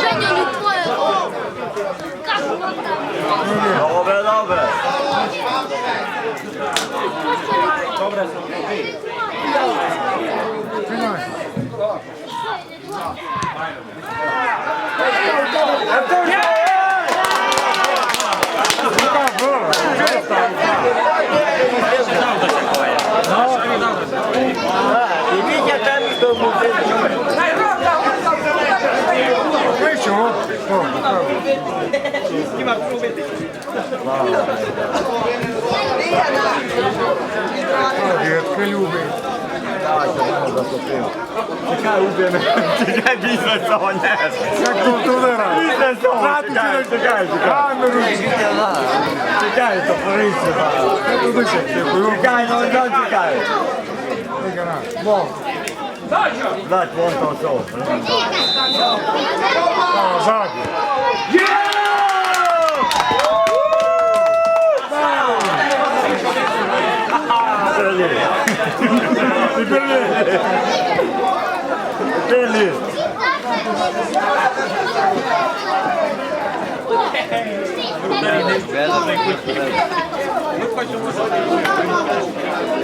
Женя не твоє. Как воно там? Добре, добре. І Дітки любить. Чекай, уб'ємо. Чекай, бізнес цього не. Як контролера. Бізнес цього. Чекай, чекай, чекай. Камеру. Чекай, то порися. Я туди ще тихо. Чекай, ну ну, чекай. Вон. Дать, вон то все. Дели. А,